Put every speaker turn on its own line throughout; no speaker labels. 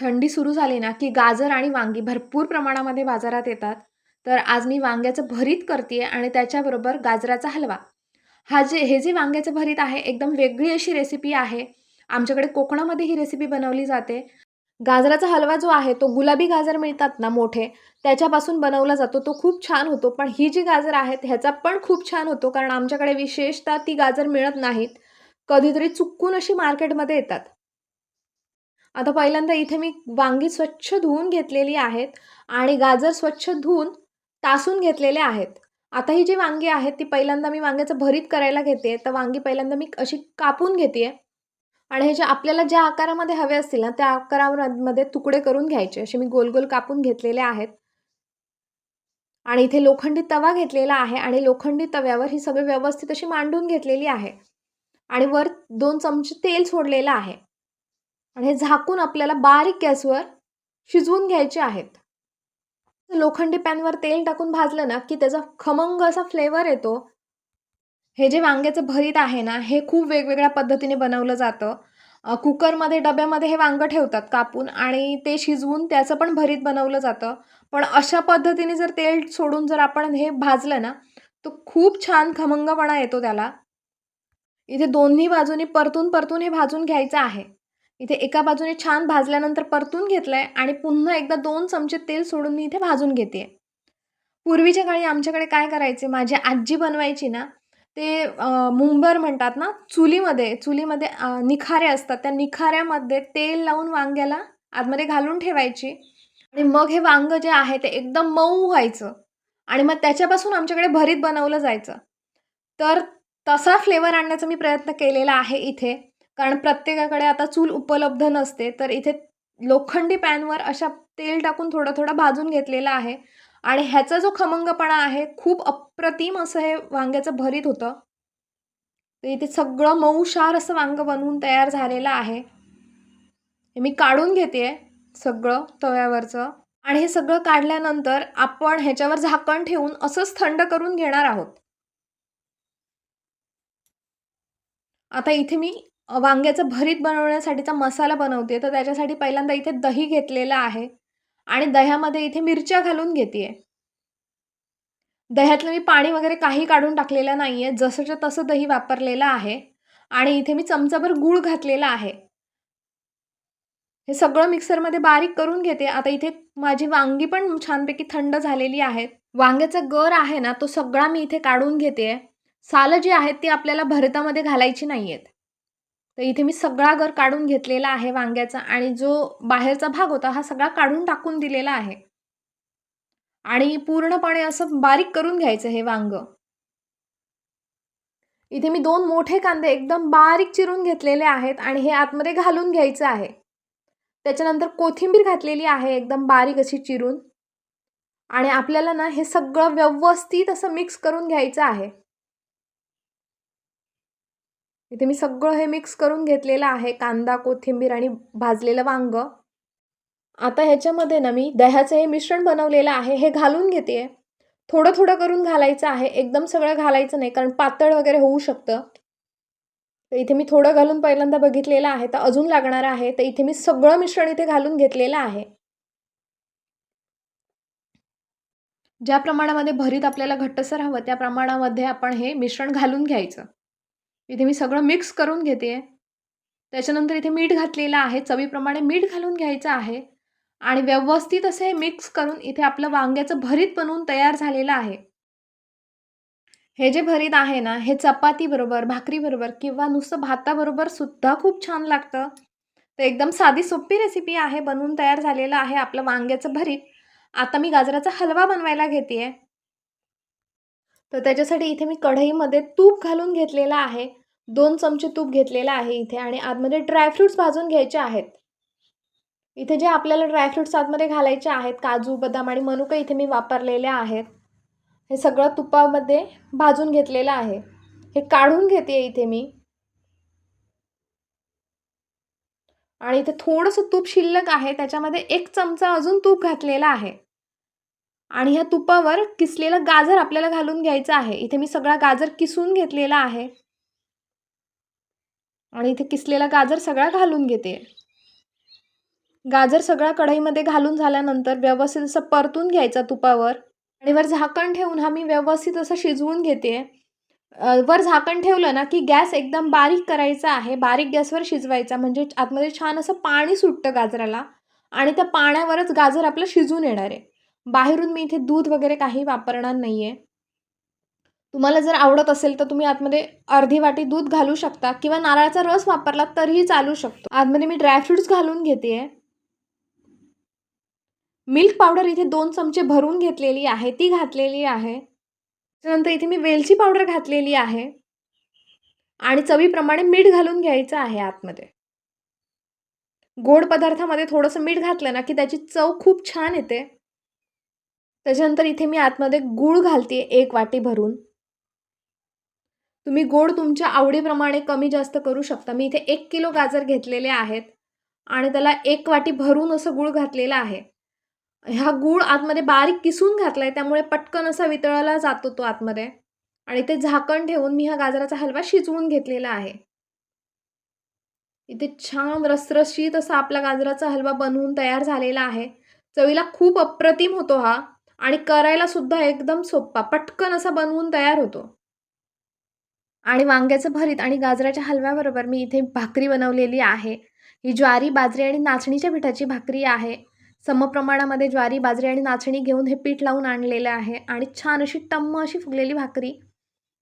थंडी सुरू झाली ना की गाजर आणि वांगी भरपूर प्रमाणामध्ये बाजारात येतात. तर आज मी वांग्याचं भरीत करते आणि त्याच्याबरोबर गाजराचा हलवा. हा जे हे जे वांग्याचं भरीत आहे एकदम वेगळी अशी रेसिपी आहे. आमच्याकडे कोकणामध्ये ही रेसिपी बनवली जाते. गाजराचा हलवा जो आहे तो गुलाबी गाजर मिळतात ना मोठे त्याच्यापासून बनवला जातो. तो खूप छान होतो पण ही जी गाजर आहेत ह्याचा पण खूप छान होतो कारण आमच्याकडे विशेषतः ती गाजर मिळत नाहीत. कधीतरी चुकून अशी मार्केटमध्ये येतात. आता पहिल्यांदा इथे मी वांगी स्वच्छ धुवून घेतलेली आहेत आणि गाजर स्वच्छ धुवून तासून घेतलेले आहेत. आता ही जी वांगी आहेत ती पहिल्यांदा मी वांग्याचं भरीत करायला घेते. तर वांगी पहिल्यांदा मी अशी कापून घेते. आणि ह्याच्या आपल्याला ज्या आकारामध्ये हवे असतील ना त्या आकारामध्ये तुकडे करून घ्यायचे. असे मी गोल गोल कापून घेतलेले आहेत. आणि इथे लोखंडी तवा घेतलेला आहे आणि लोखंडी तव्यावर ही सगळी व्यवस्थित अशी मांडून घेतलेली आहे. आणि वर दोन चमचे तेल सोडलेलं आहे. आणि हे झाकून आपल्याला बारीक गॅसवर शिजवून घ्यायचे आहेत. लोखंडी पॅनवर तेल टाकून भाजलं ना की त्याचा खमंग असा फ्लेवर येतो. हे जे वांग्याचं भरीत आहे ना हे खूप वेगवेगळ्या पद्धतीने बनवलं जातं. कुकरमध्ये डब्यामध्ये हे वांगं ठेवतात कापून आणि ते शिजवून त्याचं पण भरीत बनवलं जातं. पण अशा पद्धतीने जर तेल सोडून जर आपण हे भाजलं ना तर खूप छान खमंगपणा येतो त्याला. इथे दोन्ही बाजूनी परतून परतून हे भाजून घ्यायचं आहे. इथे एका बाजूने छान भाजल्यानंतर परतून घेतलं आहे आणि पुन्हा एकदा दोन चमचे तेल सोडून मी इथे भाजून घेते पूर्वीच्या काळी आमच्याकडे काय करायचे? माझी आजी बनवायची ना ते मुंबर म्हणतात ना चुलीमध्ये चुलीमध्ये निखारे असतात. त्या निखाऱ्यामध्ये तेल लावून वांग्याला आतमध्ये घालून ठेवायची आणि मग हे वांगं जे आहे ते एकदम मऊ व्हायचं आणि मग त्याच्यापासून आमच्याकडे भरीत बनवलं जायचं. तर तसा फ्लेवर आणण्याचा मी प्रयत्न केलेला आहे इथे. कारण प्रत्येकाकडे आता चूल उपलब्ध नसते तर इथे लोखंडी पॅनवर अशा तेल टाकून थोडं थोडं भाजून घेतलेलं आहे. आणि ह्याचा जो खमंगपणा आहे खूप अप्रतिम असं हे वांग्याचं भरीत होतं. तर इथे सगळं मऊशार असं वांगं बनवून तयार झालेलं आहे. हे मी काढून घेते सगळं तव्यावरचं. आणि हे सगळं काढल्यानंतर आपण ह्याच्यावर झाकण ठेवून असंच थंड करून घेणार आहोत. आता इथे मी वांग्याचं भरीत बनवण्यासाठीचा मसाला बनवते. तर त्याच्यासाठी पहिल्यांदा इथे दही घेतलेलं आहे. आणि दह्यामध्ये इथे मिरच्या घालून घेते दह्यातलं मी पाणी वगैरे काही काढून टाकलेलं नाही आहे जसंच्या तसं दही वापरलेलं आहे. आणि इथे मी चमचाभर गूळ घातलेला आहे. हे सगळं मिक्सरमध्ये बारीक करून घेते. आता इथे माझी वांगी पण छानपैकी थंड झालेली आहेत वांग्याचा गर आहे ना तो सगळा मी इथे काढून घेते सालं जी आहेत ती आपल्याला भरतामध्ये घालायची नाही आहेत तर इथे मी सगळा गर काढून घेतलेला आहे वांग्याचा आणि जो बाहेरचा भाग होता हा सगळा काढून टाकून दिलेला आहे. आणि पूर्णपणे असं बारीक करून घ्यायचं हे वांग. इथे मी दोन मोठे कांदे एकदम बारीक चिरून घेतलेले आहेत आणि हे आतमध्ये घालून घ्यायचं आहे. त्याच्यानंतर कोथिंबीर घातलेली आहे एकदम बारीक अशी चिरून. आणि आपल्याला ना हे सगळं व्यवस्थित असं मिक्स करून घ्यायचं आहे. इथे मी सगळं हे मिक्स करून घेतलेलं आहे. कांदा कोथिंबीर आणि भाजलेलं वांग. आता ह्याच्यामध्ये ना मी दह्याचं हे मिश्रण बनवलेलं आहे. हे घालून घेते. थोडं थोडं करून घालायचं आहे. एकदम सगळं घालायचं नाही कारण पातळ वगैरे होऊ शकतं. तर इथे मी थोडं घालून पहिल्यांदा बघितलेलं आहे. तर अजून लागणार आहे. तर इथे मी सगळं मिश्रण इथे घालून घेतलेलं आहे. ज्या प्रमाणामध्ये भरीत आपल्याला घट्टसर हवं त्या प्रमाणामध्ये आपण हे मिश्रण घालून घ्यायचं. इथे मी सगळं मिक्स करून घेते. आहे त्याच्यानंतर इथे मीठ घातलेलं आहे. चवीप्रमाणे मीठ घालून घ्यायचं आहे. आणि व्यवस्थित असे हे मिक्स करून इथे आपलं वांग्याचं भरीत बनवून तयार झालेलं आहे. हे जे भरीत आहे ना हे चपातीबरोबर भाकरीबरोबर किंवा नुसतं भाताबरोबर सुद्धा खूप छान लागतं. तर एकदम साधी सोपी रेसिपी आहे. बनवून तयार झालेलं आहे आपलं वांग्याचं भरीत. आता मी गाजराचा हलवा बनवायला घेते तर त्याच्यासाठी इथे मी कढईमध्ये तूप घालून घेतलेला आहे. दोन चमचे तूप घेतलेलं आहे इथे आणि आतमध्ये ड्रायफ्रूट्स भाजून घ्यायचे आहेत. इथे जे आपल्याला ड्रायफ्रूट्स आतमध्ये घालायचे आहेत काजू बदाम आणि मनुका इथे मी वापरलेले आहेत. हे सगळं तुपामध्ये भाजून घेतलेलं आहे. हे काढून घेते इथे मी. आणि इथे थोडंसं तूप शिल्लक आहे त्याच्यामध्ये एक चमचा अजून तूप घातलेला आहे. आणि ह्या तुपावर किसलेलं गाजर आपल्याला घालून घ्यायचं आहे. इथे मी सगळा गाजर किसून घेतलेला आहे. आणि इथे किसलेला गाजर सगळा घालून घेते. गाजर सगळा कढईमध्ये घालून झाल्यानंतर व्यवस्थित असं परतून घ्यायचा तुपावर. आणि वर झाकण ठेवून हा मी व्यवस्थित असं शिजवून घेते. वर झाकण ठेवलं ना की गॅस एकदम बारीक करायचा आहे. बारीक गॅसवर शिजवायचा. म्हणजे आतमध्ये छान असं पाणी सुटतं गाजराला. आणि त्या पाण्यावरच गाजर आपलं शिजून येणार आहे. बाहेरून मी इथे दूध वगैरे काही वापरणार नाही आहे तुम्हाला जर आवडत असेल तर तुम्ही आतमध्ये अर्धी वाटी दूध घालू शकता किंवा नारळाचा रस वापरला तरीही चालू शकतो. आतमध्ये मी ड्रायफ्रुट्स घालून घेते. मिल्क पावडर इथे दोन चमचे भरून घेतलेली आहे ती घातलेली आहे. त्यानंतर इथे मी वेलची पावडर घातलेली आहे. आणि चवीप्रमाणे मीठ घालून घ्यायचं आहे आतमध्ये. गोड पदार्थामध्ये थोडंसं मीठ घातलं ना की त्याची चव खूप छान येते. त्याच्यानंतर इथे मी आतमध्ये गूळ घालते एक वाटी भरून. तुम्ही गोड तुमच्या आवडीप्रमाणे कमी जास्त करू शकता. मी इथे एक किलो गाजर घेतलेले आहेत आणि त्याला एक वाटी भरून असं गूळ घातलेला आहे. ह्या गूळ आतमध्ये बारीक किसून घातला आहे त्यामुळे पटकन असा वितळला जातो तो आतमध्ये. आणि ते झाकण ठेवून मी हा गाजराचा हलवा शिजवून घेतलेला आहे. इथे छान रसरशीत असा आपला गाजराचा हलवा बनवून तयार झालेला आहे. चवीला खूप अप्रतिम होतो हा आणि करायला सुद्धा एकदम सोप्पा पटकन असा बनवून तयार होतो. आणि वांग्याचं भरीत आणि गाजराच्या हलव्याबरोबर मी इथे भाकरी बनवलेली आहे. ही ज्वारी बाजरी आणि नाचणीच्या पिठाची भाकरी आहे. समप्रमाणामध्ये ज्वारी बाजरी आणि नाचणी घेऊन हे पीठ लावून आणलेलं आहे आणि छान अशी टम्म अशी फुगलेली भाकरी.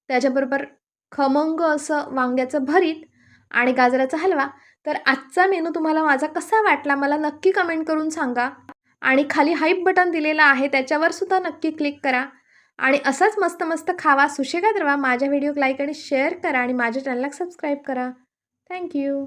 त्याच्याबरोबर खमंग असं वांग्याचं भरीत आणि गाजराचा हलवा. तर आजचा मेनू तुम्हाला माझा कसा वाटला मला नक्की कमेंट करून सांगा. आणि खाली हाईप बटन दिलेलं आहे त्याच्यावर सुद्धा नक्की क्लिक करा. आणि असंच मस्त मस्त खावा सुशेगात रवा. माझ्या व्हिडिओ लाईक आणि शेअर करा आणि माझ्या चॅनलला सबस्क्राईब करा. थँक्यू